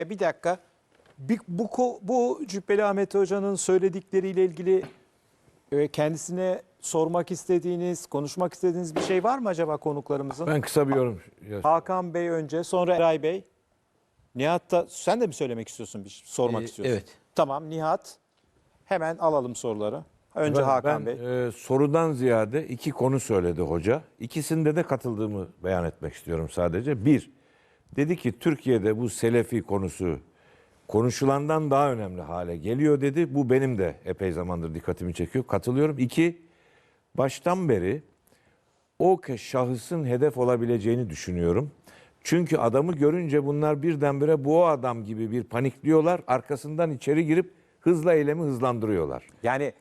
E, Bir dakika. Bir, bu, ko- bu Cübbeli Ahmet Hoca'nın söyledikleriyle ilgili e, kendisine sormak istediğiniz, konuşmak istediğiniz bir şey var mı acaba konuklarımızın? Ben kısa bir yorum. Hakan Bey önce, sonra Eray Bey. Nihat da sen de mi söylemek istiyorsun, bir şey sormak Ee, istiyorsun? evet. Tamam Nihat. Hemen alalım soruları. Önce Ben- Hakan ben, Bey. e, sorudan ziyade iki konu söyledi hoca. İkisinde de katıldığımı beyan etmek istiyorum sadece. Bir, dedi ki Türkiye'de bu Selefi konusu konuşulandan daha önemli hale geliyor dedi. Bu benim de epey zamandır dikkatimi çekiyor. Katılıyorum. İki, baştan beri o şahısın hedef olabileceğini düşünüyorum. Çünkü adamı görünce bunlar birdenbire bu o adam gibi bir panikliyorlar. Arkasından içeri girip hızla eylemi hızlandırıyorlar. Yani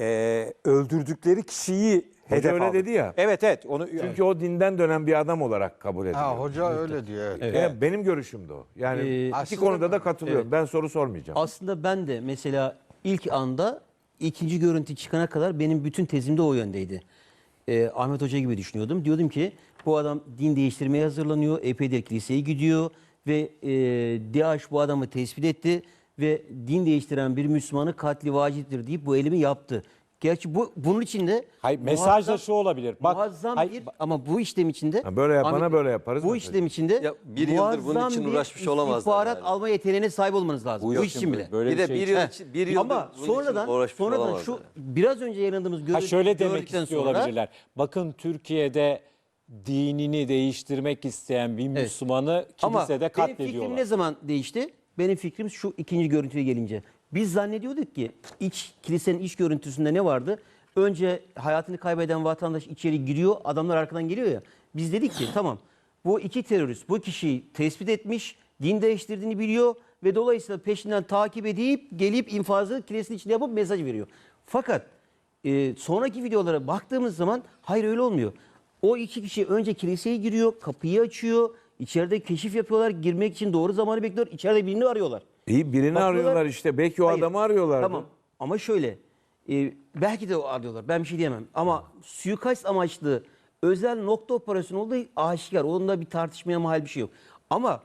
e, öldürdükleri kişiyi hedef öyle aldı. dedi ya. Evet evet. Onu, Çünkü o dinden dönen bir adam olarak kabul ediliyor. Ha, hoca öyle diyor. Evet. Yani benim görüşüm de o. Yani Ee, iki aslında- konuda da katılıyorum. Ben soru sormayacağım. Aslında ben de mesela ilk anda ikinci görüntü çıkana kadar benim bütün tezim de o yöndeydi. Ee, Ahmet Hoca gibi düşünüyordum. Diyordum ki bu adam din değiştirmeye hazırlanıyor. Epeydir kiliseye gidiyor ve e, DAEŞ bu adamı tespit etti ve din değiştiren bir Müslümanı katli vaciptir deyip bu eylemi yaptı. Gerçi bu bunun içinde Hayır, mesaj da şu olabilir. Bak, muazzam hayır, bir ama bu işlem içinde Ha, böyle yapana Ahmet- böyle yaparız Bu mesajı. işlem içinde Ya bir yıldır bunun muazzam için bir uğraşmış olamazlar istihbarat yani. alma yeteneğine sahip olmanız lazım. Bu, yok için şimdi, bile. Böyle bir de şey bir için- yıl, için- bir yıldır Ama bunun için sonradan uğraşmış sonradan olamazlar. şu biraz önce yayınladığımız Ha görüntü şöyle demek gördükten istiyor sonra olabilirler. Bakın Türkiye'de dinini değiştirmek isteyen bir Müslümanı ama kilisede benim fikrim katlediyorlar. ne zaman değişti? Benim fikrim şu ikinci görüntüye gelince. Biz zannediyorduk ki iç kilisenin iç görüntüsünde ne vardı? Önce hayatını kaybeden vatandaş içeri giriyor, adamlar arkadan geliyor ya. Biz dedik ki tamam bu iki terörist bu kişiyi tespit etmiş, din değiştirdiğini biliyor ve dolayısıyla peşinden takip edip gelip infazı kilisenin içinde yapıp mesaj veriyor. Fakat e, sonraki videolara baktığımız zaman hayır öyle olmuyor. O iki kişi önce kiliseye giriyor, kapıyı açıyor, içeride keşif yapıyorlar, girmek için doğru zamanı bekliyor, içeride birini arıyorlar. İyi birini Bakıyorlar- arıyorlar işte. Belki o Hayır. adamı arıyorlar. Tamam ama şöyle e, belki de o arıyorlar ben bir şey diyemem ama suikast amaçlı özel nokta operasyonu olduğu aşikar. Onda bir tartışmaya mahal bir şey yok. Ama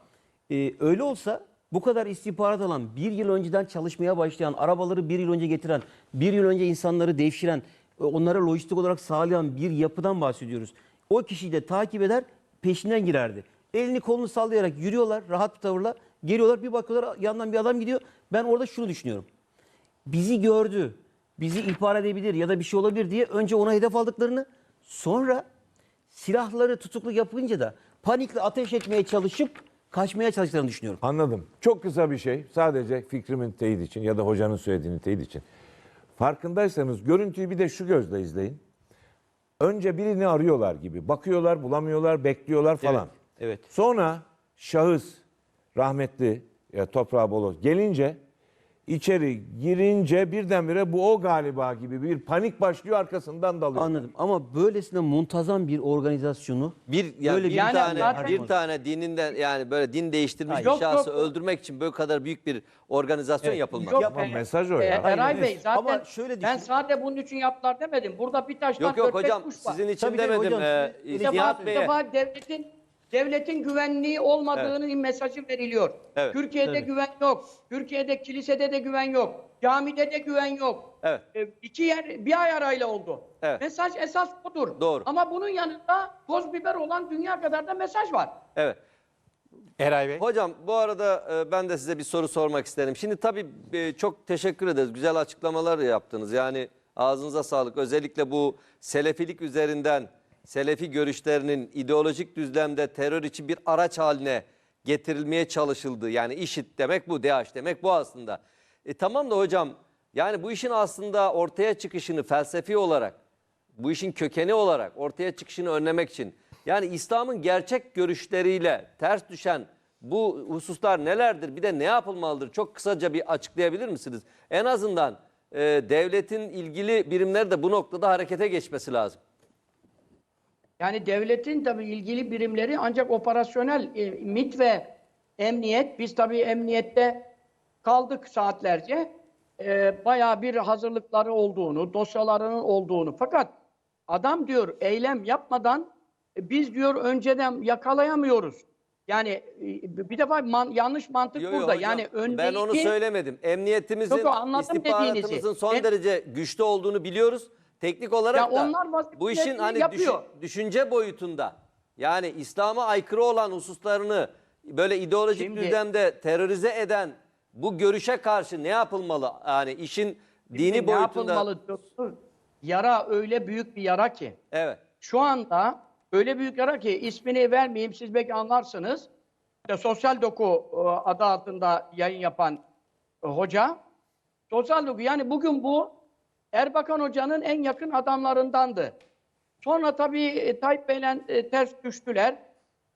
e, öyle olsa bu kadar istihbarat alan, bir yıl önceden çalışmaya başlayan, arabaları bir yıl önce getiren, bir yıl önce insanları devşiren, e, onlara lojistik olarak sağlayan bir yapıdan bahsediyoruz. O kişiyi de takip eder, peşinden girerdi. Elini kolunu sallayarak yürüyorlar rahat bir tavırla. Geliyorlar bir bakıyorlar yandan bir adam gidiyor. Ben orada şunu düşünüyorum bizi gördü, bizi ihbar edebilir ya da bir şey olabilir diye önce ona hedef aldıklarını sonra silahları tutukluk yapınca da panikle ateş etmeye çalışıp kaçmaya çalıştıklarını düşünüyorum. Anladım. Çok kısa bir şey. Sadece fikrimin teyit için ya da hocanın söylediğini teyit için. Farkındaysanız görüntüyü bir de şu gözle izleyin. Önce birini arıyorlar gibi. Bakıyorlar, bulamıyorlar, bekliyorlar falan. evet. Sonra şahıs rahmetli ya toprağı bol olsun, gelince içeri girince birdenbire bu o galiba gibi bir panik başlıyor arkasından dalıyor. Anladım ama böylesine muntazam bir organizasyonu Bir yani Böyle bir bir Yani tane zaten- bir tane dininden yani böyle din değiştirmiş Hayır. bir Yok, şahsı yok. öldürmek için böyle kadar büyük bir organizasyon Evet. yapılmaz. Yok, Ama e, mesaj o e, ya. Eray. Bey zaten Ama şöyle ben düşün- sadece bunun için yaptılar demedim. Burada bir taştan Yok yok dört beş hocam kuş var. sizin için Tabii, tabii demedim. hocam, Ee, siz- Bir Nihat defa, bir Bey'e. defa devletin devletin güvenliği olmadığının mesajı veriliyor. Evet. Türkiye'de güven yok. Türkiye'de kilisede de güven yok. Camide de güven yok. Evet. E, iki yer bir ay arayla oldu. Evet. Mesaj esas budur. Doğru. Ama bunun yanında toz biber olan dünya kadar da mesaj var. Evet. Eray Bey. Hocam bu arada e, ben de size bir soru sormak isterim. Şimdi tabii e, çok teşekkür ederiz. Güzel açıklamalar yaptınız. Yani ağzınıza sağlık. Özellikle bu selefilik üzerinden selefi görüşlerinin ideolojik düzlemde terör için bir araç haline getirilmeye çalışıldığı. Yani IŞİD demek bu, DAEŞ demek bu aslında. E, tamam da hocam yani bu işin aslında ortaya çıkışını felsefi olarak bu işin kökeni olarak ortaya çıkışını önlemek için yani İslam'ın gerçek görüşleriyle ters düşen bu hususlar nelerdir? Bir de ne yapılmalıdır? Çok kısaca bir açıklayabilir misiniz? En azından e, devletin ilgili birimleri de bu noktada harekete geçmesi lazım. Yani devletin tabii ilgili birimleri ancak operasyonel e, MİT ve emniyet, biz tabii emniyette kaldık saatlerce. E, bayağı bir hazırlıkları olduğunu, dosyalarının olduğunu. Fakat adam diyor eylem yapmadan e, biz diyor önceden yakalayamıyoruz. Yani e, bir defa man- yanlış mantık Yo, yo, burada. hocam, yani öncelikli ben onu söylemedim. Emniyetimizin, Yok, anladım istihbaratımızın dediğinizi. son Ben- derece güçlü olduğunu biliyoruz. Teknik olarak Ya da onlar bu işin hani yapıyor. düşün- düşünce boyutunda yani İslam'a aykırı olan hususlarını böyle ideolojik Şimdi- düzlemde terörize eden bu görüşe karşı ne yapılmalı? Yani işin dini ne boyutunda. yapılmalı diyorsun? Yara öyle büyük bir yara ki. Evet. Şu anda öyle büyük yara ki ismini vermeyeyim siz belki anlarsınız. İşte Sosyal Doku e, adı altında yayın yapan e, hoca. Sosyal Doku yani bugün bu Erbakan Hoca'nın en yakın adamlarındandı. Sonra tabii e, Tayyip Bey'le e, ters düştüler.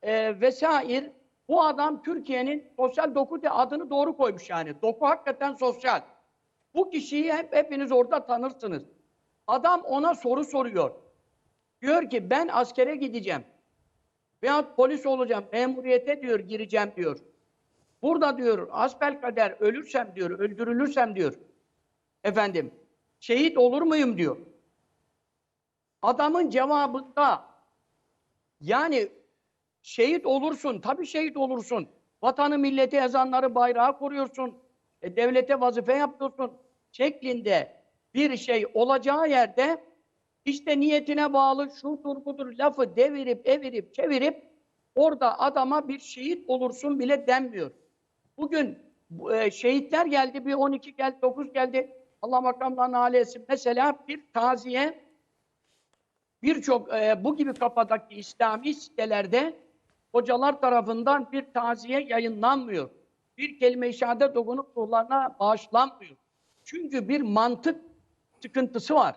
E, vesaire. Bu adam Türkiye'nin sosyal doku diye adını doğru koymuş yani. Doku hakikaten sosyal. Bu kişiyi hep hepiniz orada tanırsınız. Adam ona soru soruyor. Diyor ki ben askere gideceğim. Veyahut polis olacağım. Memuriyete diyor gireceğim diyor. Burada diyor asbelkader ölürsem diyor, öldürülürsem diyor. Efendim, şehit olur muyum diyor. Adamın cevabında yani şehit olursun, tabii şehit olursun. Vatanı, milleti, ezanları, bayrağı koruyorsun. E, devlete vazife yapıyorsun. Şeklinde bir şey olacağı yerde işte niyetine bağlı şudur budur lafı devirip evirip çevirip orada adama bir şehit olursun bile denmiyor. Bugün bu, e, şehitler geldi, bir 12 geldi, 9 geldi. Allah makamlarına âli etsin. Mesela bir taziye birçok e, bu gibi kafadaki İslami sitelerde hocalar tarafından bir taziye yayınlanmıyor. Bir kelime-i şehadet dokunup ruhlarına bağışlanmıyor. Çünkü bir mantık sıkıntısı var.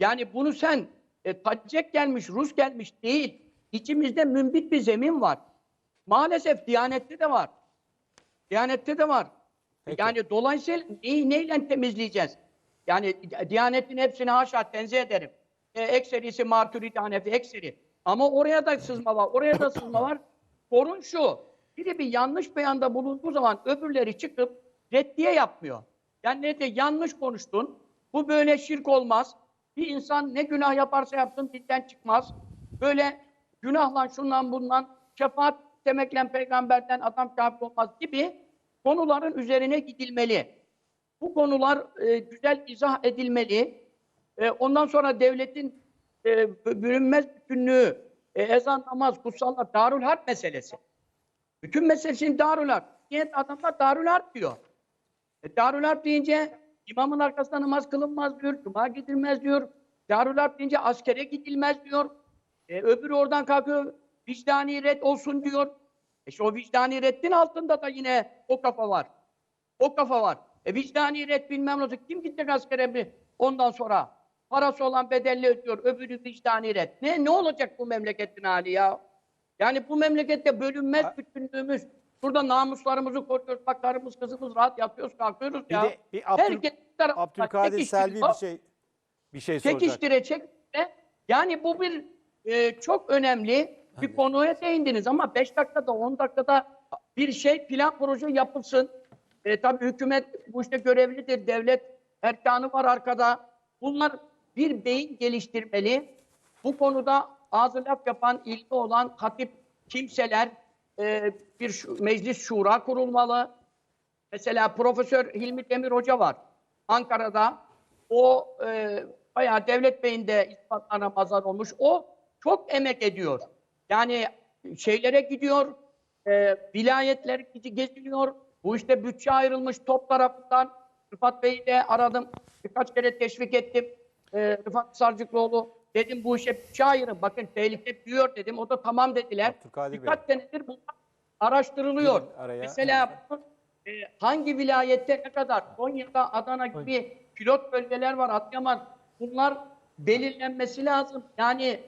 Yani bunu sen e, Tacek gelmiş, Rus gelmiş değil. İçimizde mümbit bir zemin var. Maalesef Diyanet'te de var. Diyanet'te de var. Yani dolayısıyla neyi neyle temizleyeceğiz? Yani Diyanet'in hepsini haşa tenzih ederim. E, ekserisi Maturidi Hanefi ekseri. Ama oraya da sızma var, oraya da sızma var. Sorun şu, biri bir yanlış beyanda bulunduğu zaman öbürleri çıkıp reddiye yapmıyor. Yani ne de yanlış konuştun, bu böyle şirk olmaz. Bir insan ne günah yaparsa yapsın dinden çıkmaz. Böyle günahla şundan bundan şefaat demekle peygamberden adam kafir olmaz gibi konuların üzerine gidilmeli. Bu konular e, güzel izah edilmeli. E, ondan sonra devletin e, bölünmez bütünlüğü, e, ezan, namaz, kutsallar, darül harp meselesi. Bütün mesele şimdi darül harp. Niyet adamlar darül harp diyor. E, darül harp deyince imamın arkasında namaz kılınmaz diyor, cuma gidilmez diyor. Darül harp deyince askere gidilmez diyor. E, öbürü oradan kalkıyor, vicdani red olsun diyor. E, işte o vicdani reddin altında da yine o kafa var. O kafa var. E vicdani red bilmem ne olacak. Kim gidecek askere mi ondan sonra? Parası olan bedelli ödüyor. Öbürü vicdani red. Ne, ne olacak bu memleketin hali ya? Yani bu memlekette bölünmez bütünlüğümüz. Burada namuslarımızı koruyoruz. Bak karımız kızımız rahat yatıyoruz kalkıyoruz Bir ya. de bir Abdül- Herkes bir Abdülkadir Selvi bir şey bir şey soracak. Çekiştire çekiştire. Yani bu bir e, çok önemli bir konuya değindiniz ama 5 dakikada 10 dakikada bir şey plan proje yapılsın. E, tabii hükümet bu işte görevlidir. Devlet erkanı var arkada. Bunlar bir beyin geliştirmeli. Bu konuda ağzı laf yapan, ilgi olan hatip kimseler e, bir şu- meclis şura kurulmalı. Mesela Profesör Hilmi Demir Hoca var Ankara'da. O e, bayağı devlet beyinde ispatlara mazhar olmuş. O çok emek ediyor. Yani şeylere gidiyor, e, vilayetler geziliyor. Bu işte bütçe ayrılmış top tarafından. Rıfat Bey'i de aradım. Birkaç kere teşvik ettim. E, Rıfat Sarcıklıoğlu dedim bu işe bütçe ayırın. Bakın tehlike büyüyor dedim. O da tamam dediler. Abdülkadir Bey. Birkaç senedir bunlar araştırılıyor. Mesela e, hangi vilayette ne kadar? Konya'da, Adana gibi pilot bölgeler var, Adıyaman. Bunlar belirlenmesi lazım. Yani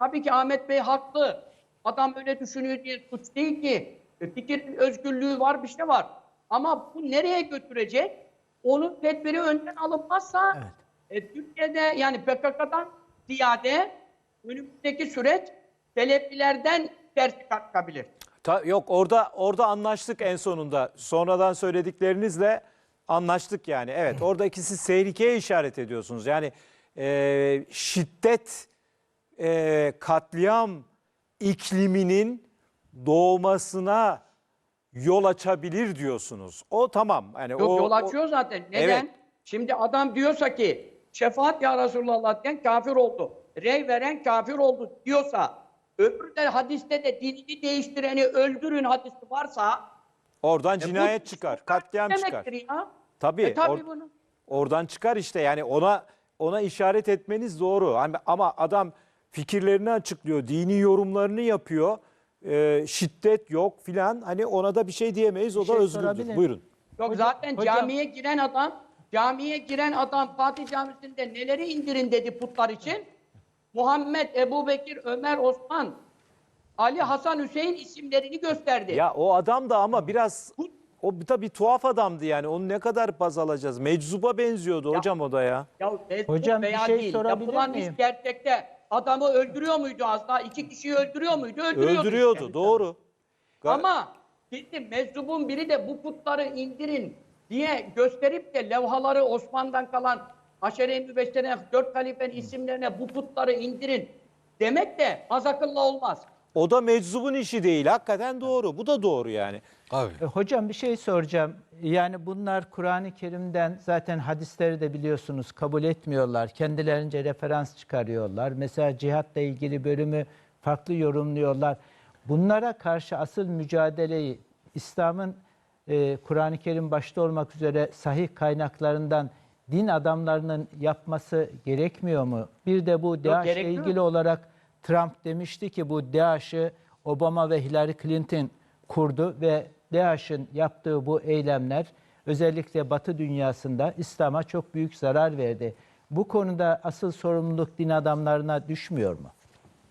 tabii ki Ahmet Bey haklı. Adam öyle düşünüyor diye suç değil ki. E, Fikir özgürlüğü var, bir şey var. Ama bu nereye götürecek? Onun tedbiri önden alınmazsa e, Türkiye'de yani PKK'dan ziyade önümüzdeki süreç Selefilerden ters kalkabilir. Ta- yok orada orada anlaştık en sonunda. Sonradan söylediklerinizle anlaştık yani. Evet oradaki siz tehlikeye işaret ediyorsunuz. Yani e, şiddet, e, katliam ikliminin doğmasına yol açabilir diyorsunuz. O tamam. Yani Yok o, yol o- açıyor zaten. Neden? Evet. Şimdi adam diyorsa ki şefaat ya Resulullah diyen kafir oldu. Rey veren kafir oldu diyorsa öbür de hadiste de dinini değiştireni öldürün hadisi varsa oradan e, cinayet çıkar, katliam çıkar. ya. Tabii. E tabii or- bunu. Oradan çıkar işte yani ona ona işaret etmeniz doğru. Ama adam fikirlerini açıklıyor, dini yorumlarını yapıyor. Ee, şiddet yok filan. Hani ona da bir şey diyemeyiz. O Bir da şey özgürdür. Buyurun. Yok zaten hocam- camiye giren adam camiye giren adam Fatih Camisi'nde neleri indirin dedi putlar için. Muhammed, Ebu Bekir, Ömer, Osman, Ali, Hasan, Hüseyin isimlerini gösterdi. Ya o adam da ama biraz o tabii tuhaf adamdı yani. Onu ne kadar baz alacağız? Meczuba benziyordu hocam o da ya. Ya Hocam bir veya şey değil. sorabilir Yapılan miyim? iş gerçekte adamı öldürüyor muydu az daha? İki kişiyi öldürüyor muydu? Öldürüyordu. Öldürüyordu. işte. Doğru. Ama şimdi meczubun biri de bu putları indirin diye gösterip de levhaları Osman'dan kalan Haşere-i Mübeşşer'e, dört halifenin isimlerine bu putları indirin demek de az akıllı olmaz. O da meczubun işi değil. Hakikaten doğru. Bu da doğru yani. E, Hocam bir şey soracağım. Yani bunlar Kur'an-ı Kerim'den zaten hadisleri de biliyorsunuz kabul etmiyorlar. Kendilerince referans çıkarıyorlar. Mesela cihatla ilgili bölümü farklı yorumluyorlar. Bunlara karşı asıl mücadeleyi İslam'ın e, Kur'an-ı Kerim başta olmak üzere sahih kaynaklarından din adamlarının yapması gerekmiyor mu? Bir de bu DAEŞ'le ilgili olarak Trump demişti ki bu DAEŞ'ı Obama ve Hillary Clinton kurdu ve DAEŞ'in yaptığı bu eylemler özellikle Batı dünyasında İslam'a çok büyük zarar verdi. Bu konuda asıl sorumluluk din adamlarına düşmüyor mu?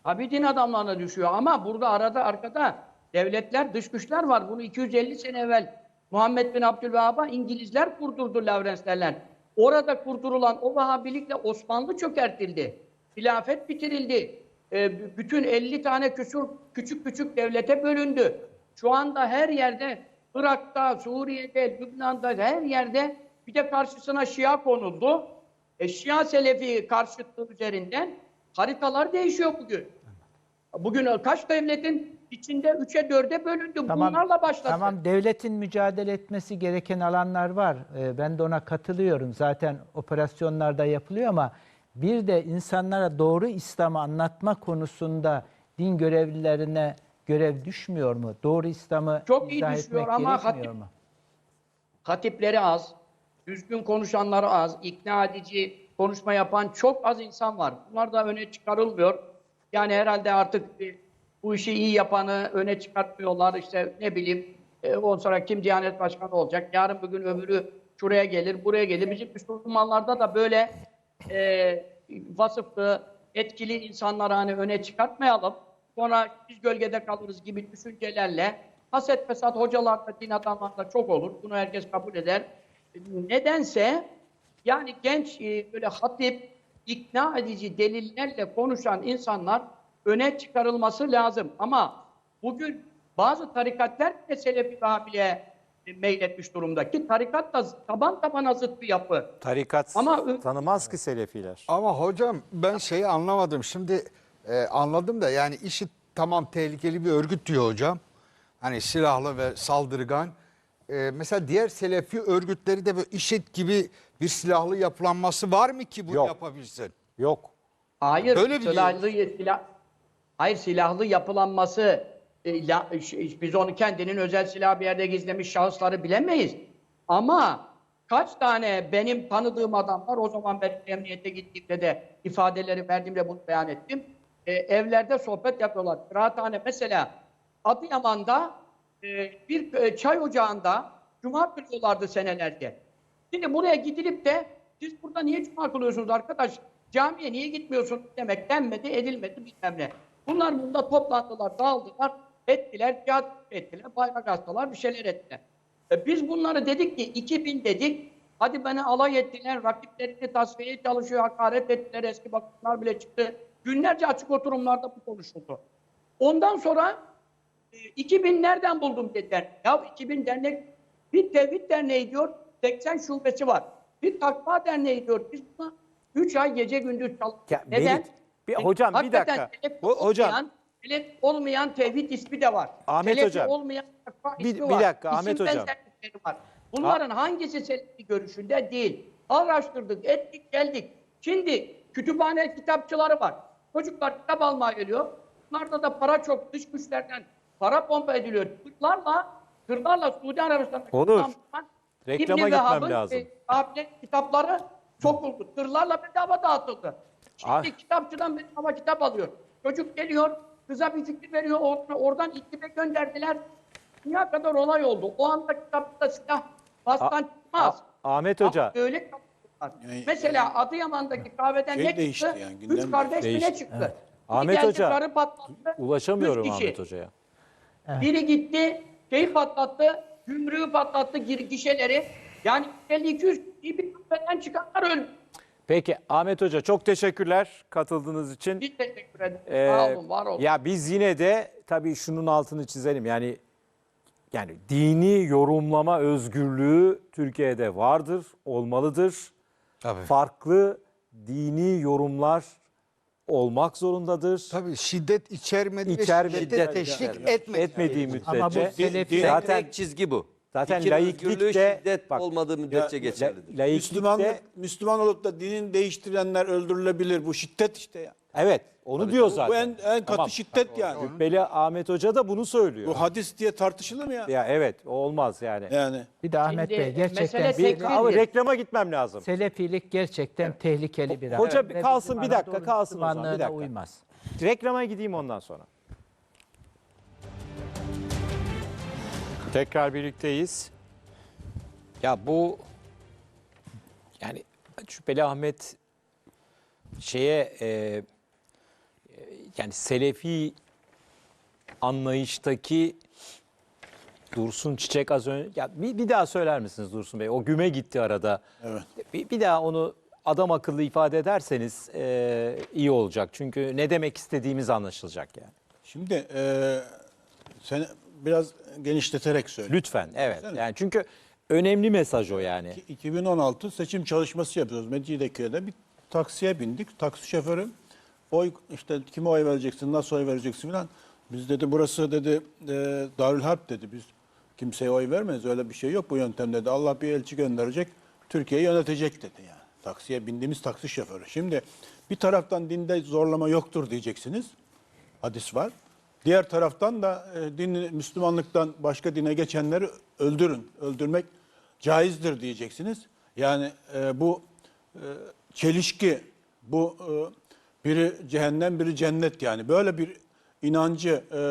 Tabii din adamlarına düşüyor ama burada arada arkada devletler, dış güçler var. Bunu 250 sene evvel Muhammed bin Abdülvehhab'a İngilizler kurdurdu Lavrenslerle. Orada kurdurulan o Vahabilikle Osmanlı çökertildi. Hilafet bitirildi. Ee, bütün 50 tane küsur küçük küçük devlete bölündü. Şu anda her yerde Irak'ta, Suriye'de, Lübnan'da her yerde bir de karşısına Şia konuldu. E, Şia Selefi karşıtlığı üzerinden haritalar değişiyor bugün. Bugün kaç devletin içinde 3'e 4'e bölündü. Bunlarla başladı. Tamam devletin mücadele etmesi gereken alanlar var. Ee, ben de ona katılıyorum. Zaten operasyonlarda yapılıyor ama bir de insanlara doğru İslam'ı anlatma konusunda din görevlilerine görev düşmüyor mu? Doğru İslam'ı Çok iyi etmek ama hatip- mu? Hatipleri az, düzgün konuşanları az, ikna edici konuşma yapan çok az insan var. Bunlar da öne çıkarılmıyor. Yani herhalde artık bu işi iyi yapanı öne çıkartmıyorlar. İşte ne bileyim, e, ondan sonra kim Diyanet Başkanı olacak, yarın bugün öbürü şuraya gelir, buraya gelir. Bizim Müslümanlarda da böyle e, vasıflı, etkili insanları hani öne çıkartmayalım. Sonra biz gölgede kalırız gibi düşüncelerle haset fesat hocalarda, din adamlarda çok olur. Bunu herkes kabul eder. Nedense yani genç e, böyle hatip, ikna edici delillerle konuşan insanlar öne çıkarılması lazım. Ama bugün bazı tarikatlar bile Selefi Vahabiliğe e, meyletmiş durumda ki tarikat da taban tabana zıt bir yapı. Tarikat Ama- tanımaz ki Selefiler. Ama hocam ben şeyi anlamadım. Şimdi e, anladım da yani işi tamam tehlikeli bir örgüt diyor hocam. Hani silahlı ve saldırgan. E, mesela diğer Selefi örgütleri de böyle IŞİD gibi bir silahlı yapılanması var mı ki bunu Yok. yapabilsin? Yok. Hayır, Öyle biliyoruz. silahlı silah Hayır silahlı yapılanması e, biz onu kendinin özel silah bir yerde gizlemiş şahısları bilemeyiz. Ama kaç tane benim tanıdığım adam var o zaman ben emniyete gittiğimde de ifadeleri verdiğimde bunu beyan ettim. E, evlerde sohbet yapıyorlar. Kıraathane mesela Adıyaman'da e, bir e, çay ocağında cuma kılıyorlardı senelerce. Şimdi buraya gidilip de siz burada niye cuma kılıyorsunuz arkadaş? Camiye niye gitmiyorsunuz demek denmedi, edilmedi bilmem ne. Bunlar bunda toplandılar, dağıldılar, ettiler, cihat ettiler, bayrak astılar, bir şeyler ettiler. E biz bunları dedik ki 2000 dedik, hadi beni alay ettiler, rakiplerini tasfiye çalışıyor, hakaret ettiler, eski bakanlar bile çıktı. Günlerce açık oturumlarda bu konuşuldu. Ondan sonra e, 2000 nereden buldum dediler. Ya 2000 dernek, bir tevhid derneği diyor, 80 şubesi var. Bir takva derneği diyor, biz buna 3 ay gece gündüz çalıştık. Neden? Bir- E, hocam bir hakikaten dakika. Bu- hocam Selefi olmayan tevhid ismi de var. Ahmet Selefi Hocam, olmayan takva bir- ismi bir var. dakika İsim Ahmet Hocam. benzerlikleri var. Bunların hangisi Selefi görüşünde değil. Araştırdık, ettik, geldik. Şimdi kütüphane kitapçıları var. Çocuklar kitap almaya geliyor. Bunlarda da para çok, dış güçlerden para pompa ediliyor. Tırlarla, tırlarla Suudi Arabistan'da Onur, reklama gitmem lazım. E, kitapları sokuldu. Tırlarla bedava dağıtıldı. Şimdi Ah. kitapçıdan bedava kitap alıyor. Çocuk geliyor, kıza bir fikir veriyor, or- oradan İdlib'e gönderdiler. Dünya kadar olay oldu. O anda kitapta silah bastan çıkmaz. Ahmet Hoca. Öyle kapattılar. Mesela Adıyaman'daki kahveden Şey ne değişti çıktı? yani, Üç kardeş mi değişti. ne çıktı? Biri Ahmet geldi, Hoca, karı patlattı, Ulaşamıyorum. Ahmet Hoca'ya. Biri gitti, şeyi patlattı, gümrüğü patlattı, gişeleri. Yani 50-200 kişi bir kahveden çıkanlar ölmüş. Peki Ahmet Hoca çok teşekkürler katıldığınız için. Biz teşekkür ederiz. Ee, Sağ olun, var olun. Ya biz yine de tabii şunun altını çizelim. Yani yani dini yorumlama özgürlüğü Türkiye'de vardır, olmalıdır. Tabii. Farklı dini yorumlar olmak zorundadır. Tabii şiddet içermedi İçermedi. Şiddet teşvik etmedi. Etmediği Ama bu müddetçe Selefi- zaten Tek çizgi bu. Zaten Fikir laiklik özgürlüğü de- şiddet bak, olmadığı müddetçe Ya- geçerlidir. laiklikte Müslümanlık, Müslüman olup da dinini değiştirenler öldürülebilir. Bu şiddet işte ya. evet onu diyor zaten. Bu en, en katı Tamam. şiddet yani. Cübbeli Ahmet Hoca da bunu söylüyor. Bu hadis diye tartışılır mı ya? Ya evet o olmaz yani. Yani. Bir de Ahmet Şimdi Bey gerçekten Bir, ama reklama gitmem lazım. Selefilik gerçekten tehlikeli bir Hoca ve kalsın, bir dakika kalsın o zaman, bir dakika. uymaz. Reklama gideyim ondan sonra. Tekrar birlikteyiz. Ya bu yani Şüpheli Ahmet şeye e, yani Selefi anlayıştaki Dursun Çiçek az önce ya bir, bir daha söyler misiniz Dursun Bey? O güme gitti arada. Evet. Bir, bir daha onu adam akıllı ifade ederseniz e, iyi olacak. Çünkü ne demek istediğimiz anlaşılacak yani. Şimdi e, sen biraz genişleterek söyle. Lütfen evet. Yani çünkü önemli mesaj o yani. 2016 seçim çalışması yapıyoruz Mecidiyeköy'de. Bir taksiye bindik. Taksi şoförü oy işte kime oy vereceksin, nasıl oy vereceksin falan. Biz dedi burası dedi e, Darül Harp dedi. Biz kimseye oy vermeyiz. Öyle bir şey yok bu yöntem dedi. Allah bir elçi gönderecek. Türkiye'yi yönetecek dedi yani. Taksiye bindiğimiz taksi şoförü. Şimdi bir taraftan dinde zorlama yoktur diyeceksiniz. Hadis var. Diğer taraftan da e, din, Müslümanlıktan başka dine geçenleri öldürün. Öldürmek caizdir diyeceksiniz. Yani e, bu e, çelişki, bu e, biri cehennem, biri cennet yani. Böyle bir inancı e,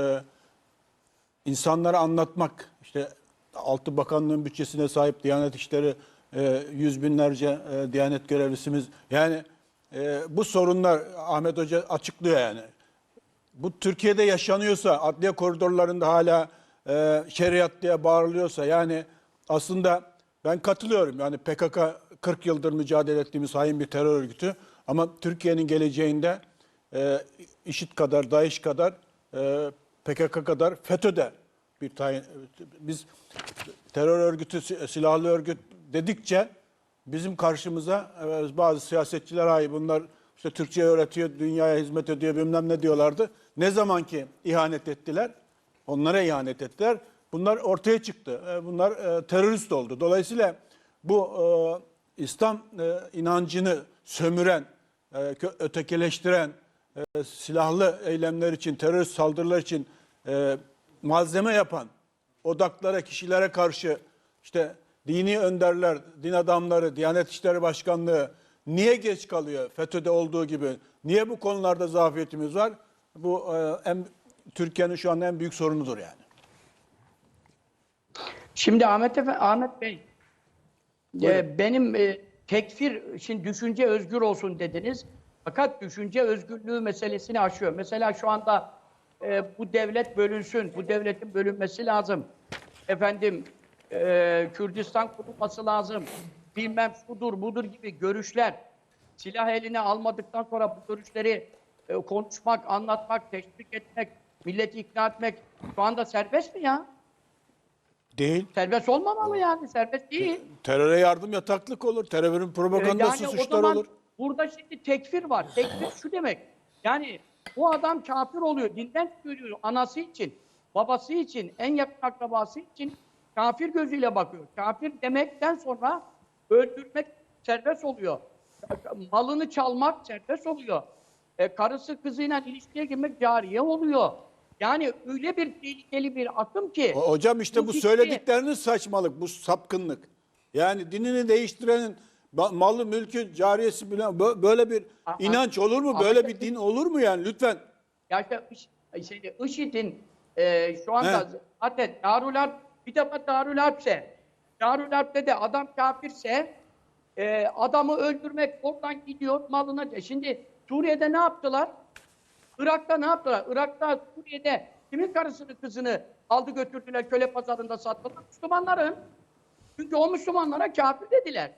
insanlara anlatmak, işte altı bakanlığın bütçesine sahip Diyanet İşleri e, yüz binlerce e, Diyanet görevlisimiz. Yani e, bu sorunlar Ahmet Hoca açıklıyor yani. Bu Türkiye'de yaşanıyorsa, adliye koridorlarında hala e, şeriat diye bağırılıyorsa yani aslında ben katılıyorum. Yani PKK 40 yıldır mücadele ettiğimiz hain bir terör örgütü ama Türkiye'nin geleceğinde e, IŞİD kadar, DAEŞ kadar, e, PKK kadar FETÖ'de bir tayin. Biz terör örgütü, si- silahlı örgüt dedikçe bizim karşımıza e, bazı siyasetçiler hayır bunlar işte Türkçe öğretiyor, dünyaya hizmet ediyor bilmem ne diyorlardı. Ne zaman ki ihanet ettiler, onlara ihanet ettiler. Bunlar ortaya çıktı. E, Bunlar e, terörist oldu. Dolayısıyla bu e, İslam inancını sömüren, ötekileştiren, silahlı eylemler için, terörist saldırılar için malzeme yapan odaklara, kişilere karşı işte dini önderler, din adamları, Diyanet İşleri Başkanlığı niye geç kalıyor FETÖ'de olduğu gibi? Niye bu konularda zafiyetimiz var? Bu e, en Türkiye'nin şu anda en büyük sorunudur yani. Şimdi Ahmet Efe, Ahmet Bey, e, benim e, tekfir, şimdi düşünce özgür olsun dediniz. Fakat düşünce özgürlüğü meselesini aşıyor. Mesela şu anda e, bu devlet bölünsün, bu devletin bölünmesi lazım. Efendim, e, Kürdistan kurulması lazım. Bilmem şudur budur gibi görüşler. Silah eline almadıktan sonra bu görüşleri e, konuşmak, anlatmak, teşvik etmek, milleti ikna etmek şu anda serbest mi ya? Değil. Serbest olmamalı yani, serbest değil. Teröre yardım yataklık olur. Terörün propagandası yani o suçlar zaman olur. burada şimdi tekfir var. Tekfir şu demek. Yani Bu adam kafir oluyor. Dinden çıkıyor. Anası için, babası için, en yakın akrabası için kafir gözüyle bakıyor. Kafir demekten sonra öldürmek serbest oluyor. Malını çalmak serbest oluyor. E, karısı kızıyla ilişkiye girmek cariye oluyor. Yani öyle bir tehlikeli bir akım ki. O- Hocam işte bu fikri- söyledikleriniz saçmalık, bu sapkınlık. Yani dinini değiştirenin malı, mülkü, cariyesi bile bö- böyle bir A- a- inanç olur mu? Böyle işte- bir din olur mu yani? Lütfen. Ya işte IŞ- şeyde, IŞİD'in e, şu anda He. zaten Darül Harp, bir defa Darül Harp'se, Darül Harp'te de adam kafirse e, adamı öldürmek oradan gidiyor malına. E Şimdi Suriye'de ne yaptılar? Irak'ta ne yaptılar? Irak'ta, Suriye'de kimin karısını kızını aldı götürdüler köle pazarında sattılar? Müslümanların. Çünkü o Müslümanlara kafir dediler.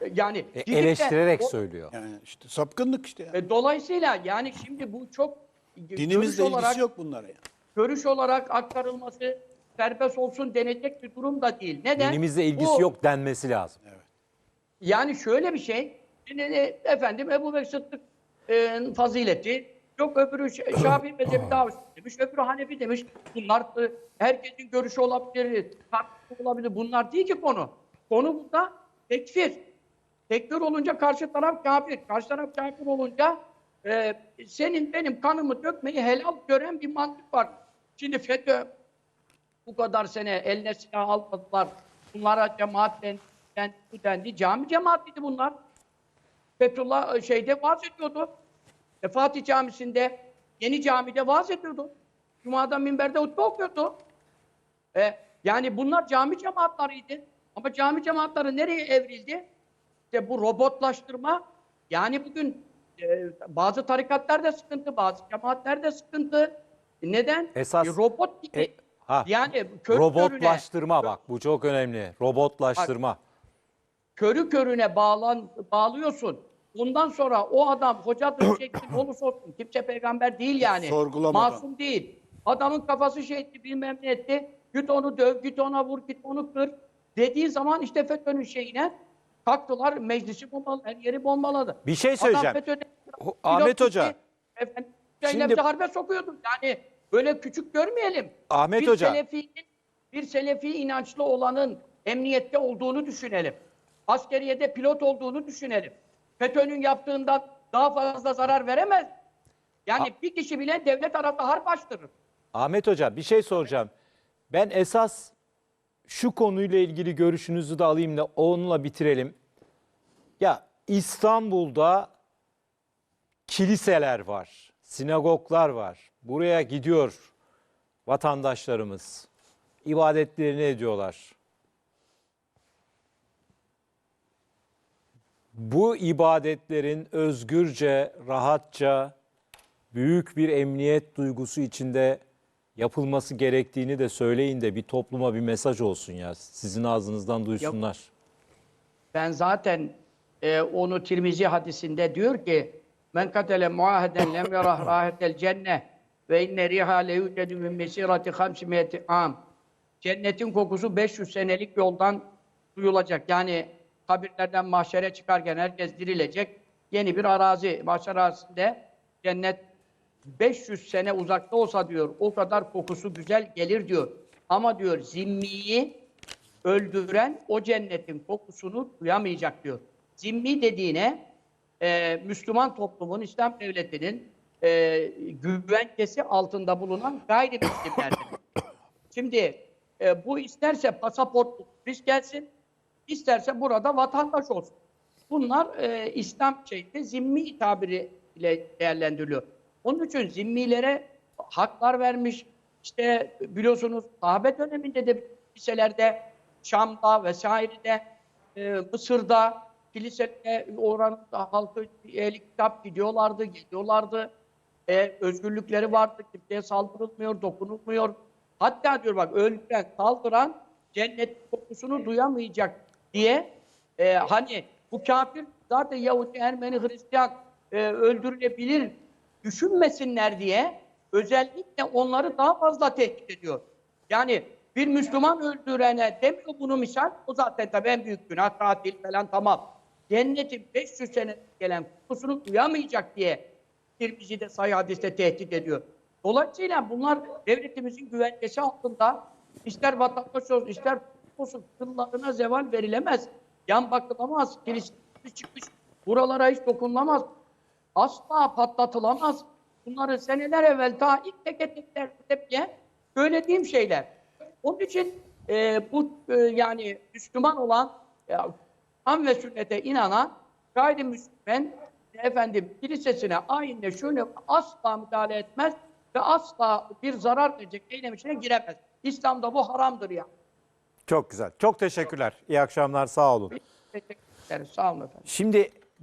E, Yani E, eleştirerek o- söylüyor. Yani işte sapkınlık işte. Yani. e, dolayısıyla yani şimdi bu çok Dinimizle görüş ilgisi olarak, yok bunlara. Yani. görüş olarak aktarılması serbest olsun denecek bir durum da değil. Neden? Dinimizle ilgisi Bu- yok denmesi lazım. Yani şöyle bir şey. Şimdi e, efendim Ebu Bekir Sıddık e, fazileti. Yok öbürü Şafii mezhebi üstün demiş. Öbürü Hanefi demiş. Bunlar e, herkesin görüşü olabilir. Farklı olabilir. Bunlar değil ki konu. Konu burada tekfir. Tekfir olunca karşı taraf kafir. Karşı taraf kafir olunca e, senin benim kanımı dökmeyi helal gören bir mantık var. Şimdi FETÖ bu kadar sene eline silah almadılar. Bunlara cemaat dendi, dendi, dendi. Cami cemaatiydi bunlar. Fethullah e, şeyde vaaz ediyordu. E, Fatih Camisi'nde, Yeni Cami'de vaaz ediyordu. Cuma'da minberde hutbe okuyordu. E, yani bunlar cami cemaatlarıydı. Ama cami cemaatleri nereye evrildi? İşte bu robotlaştırma. Yani bugün e, bazı tarikatlerde sıkıntı, bazı cemaatlerde sıkıntı. Neden? Esas- E, robot gibi. E, ha, yani körüne, Robotlaştırma bak bu çok önemli. Robotlaştırma. Körü körüne bağlan, bağlıyorsun. Ondan sonra o adam hocadır, ne olursa olsun. Kimse peygamber değil yani. Sorgulamadan. Masum değil. Adamın kafası şey etti, bilmem ne etti. Git onu döv, git ona vur, git onu kır. Dediği zaman işte FETÖ'nün şeyine kalktılar, meclisi bombalı, her yeri bombaladı. Bir şey Adam söyleyeceğim. Pilot Ahmet Hoca. Efendim, Şimdi- harbe sokuyordu. Yani böyle küçük görmeyelim. Ahmet bir Hoca. Selefi, bir Selefi inançlı olanın emniyette olduğunu düşünelim. Askeriyede pilot olduğunu düşünelim. FETÖ'nün yaptığından daha fazla zarar veremez. Yani bir kişi bile devlet arasında harp açtırır. Ahmet Hoca bir şey soracağım. Ben esas şu konuyla ilgili görüşünüzü de alayım da onunla bitirelim. Ya İstanbul'da kiliseler var, sinagoglar var. Buraya gidiyor vatandaşlarımız. ibadetlerini ediyorlar. Bu ibadetlerin özgürce, rahatça, büyük bir emniyet duygusu içinde yapılması gerektiğini de söyleyin de bir topluma bir mesaj olsun ya. Sizin ağzınızdan duysunlar. Ben zaten e, onu Tirmizi hadisinde diyor ki men katele muaheden lem yerah rahetel cenne ve inne riha leyucedu min mesirati 500 am. Cennetin kokusu 500 senelik yoldan duyulacak. Yani kabirlerden mahşere çıkarken herkes dirilecek. Yeni bir arazi, mahşer arazisinde cennet 500 sene uzakta olsa diyor o kadar kokusu güzel gelir diyor. Ama diyor zimmiyi öldüren o cennetin kokusunu duyamayacak diyor. Zimmi dediğine e, Müslüman toplumun, İslam devletinin e, güvencesi altında bulunan gayrimüslimlerdir. Şimdi e, bu isterse pasaport turist gelsin, isterse burada vatandaş olsun. Bunlar e, İslam şeyinde zimmi tabiriyle değerlendiriliyor. Onun için zimmilere haklar vermiş. İşte biliyorsunuz sahabe döneminde de liselerde, Şam'da vesairede, e, Mısır'da, kilisede oranın halkı ehli kitap gidiyorlardı, geliyorlardı. E, özgürlükleri vardı, kimseye saldırılmıyor, dokunulmuyor. Hatta diyor bak öldüren, saldıran cennet kokusunu duyamayacak diye e, hani bu kafir zaten Yahudi, Ermeni, Hristiyan e, öldürülebilir düşünmesinler diye özellikle onları daha fazla tehdit ediyor. Yani bir Müslüman öldürene demiyor bunu misal, o zaten tabii en büyük günah, katil falan tamam. Cennetin 500 sene gelen kokusunu duyamayacak diye Tirmizi'de sayı hadiste tehdit ediyor. Dolayısıyla bunlar devletimizin güvencesi altında ister vatandaş olsun ister olsun kıllarına zeval verilemez. Yan bakılamaz. Kilisesi çıkmış. Buralara hiç dokunulamaz. Asla patlatılamaz. Bunları seneler evvel daha ilk teke tekler tepkiye söylediğim şeyler. Onun için e, bu e, yani Müslüman olan ya, Kur'an ve sünnete inanan gayrimüslim efendim kilisesine, ayinine, şöyle asla müdahale etmez ve asla bir zarar verecek eylem içine giremez. İslam'da bu haramdır ya. Çok güzel. Çok teşekkürler. İyi akşamlar. Sağ olun. Teşekkür ederim. Sağ olun efendim. Şimdi